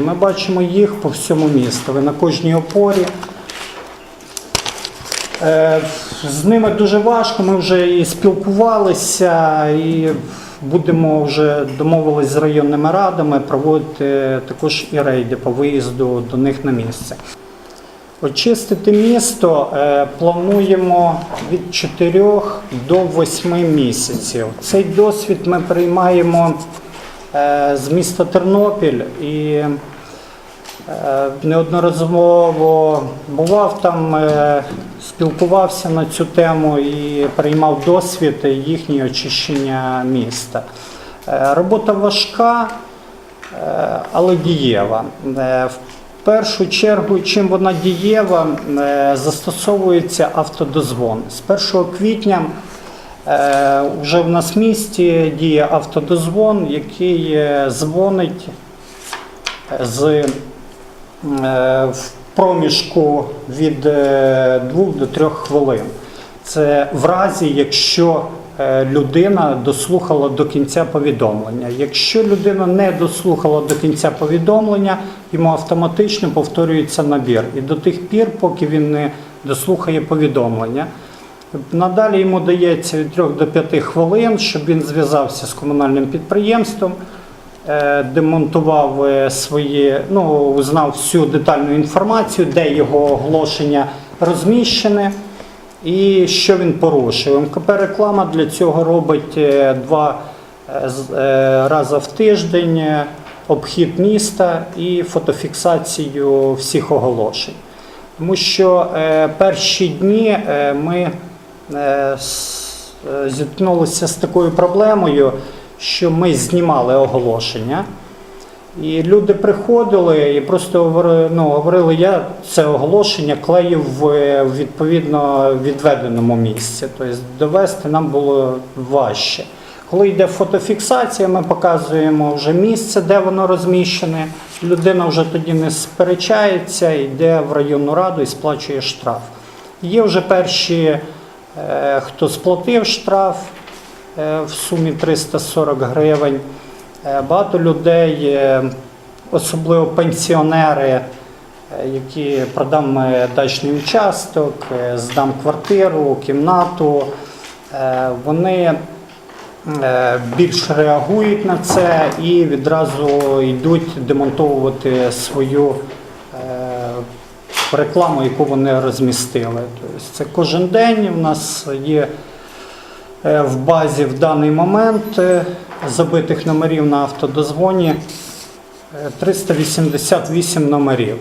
Ми бачимо їх по всьому місту. На кожній опорі. Е, З ними дуже важко. Ми вже і спілкувалися, і будемо вже домовились з районними радами проводити також і рейди по виїзду до них на місце. Очистити місто е, плануємо від 4 до 8 місяців. Цей досвід ми приймаємо з міста Тернопіль і е, неодноразово бував там, е, спілкувався на цю тему і приймав досвід їхнього очищення міста. Е, Робота важка, е, але дієва. Е, В першу чергу, чим вона дієва, е, застосовується автодозвон. З 1 квітня е, вже в нас в місті діє автодозвон, який е, дзвонить з е, в проміжку від 2 до 3 хвилин. Це в разі, якщо е, людина дослухала до кінця повідомлення. Якщо людина не дослухала до кінця повідомлення, йому автоматично повторюється набір. І до тих пір, поки він не дослухає повідомлення. Надалі йому дається від 3 до 5 хвилин, щоб він зв'язався з комунальним підприємством, е, демонтував е, свої, ну, узнав всю детальну інформацію, де його оголошення розміщене і що він порушив. МКП реклама для цього робить е, два рази в тиждень обхід міста і фотофіксацію всіх оголошень. Тому що перші дні ми зіткнулися з такою проблемою, що ми знімали оголошення. І люди приходили і просто ну, говорили, я це оголошення клеїв в е, відповідно відведеному місці. Тобто довести нам було важче. Коли йде фотофіксація, ми показуємо вже місце, де воно розміщене. Людина вже тоді не сперечається, йде в районну раду і сплачує штраф. Є вже перші, е, хто сплатив штраф е, в сумі 340 гривень. Е, Багато людей, е, особливо пенсіонери, е, які продам е, дачний участок, е, здам квартиру, кімнату, е, вони е, більш реагують на це і відразу йдуть демонтовувати свою е, рекламу, яку вони розмістили. Тобто це кожен день у нас є е, в базі в даний момент е, забитих номерів на автодозвоні е, 388 номерів.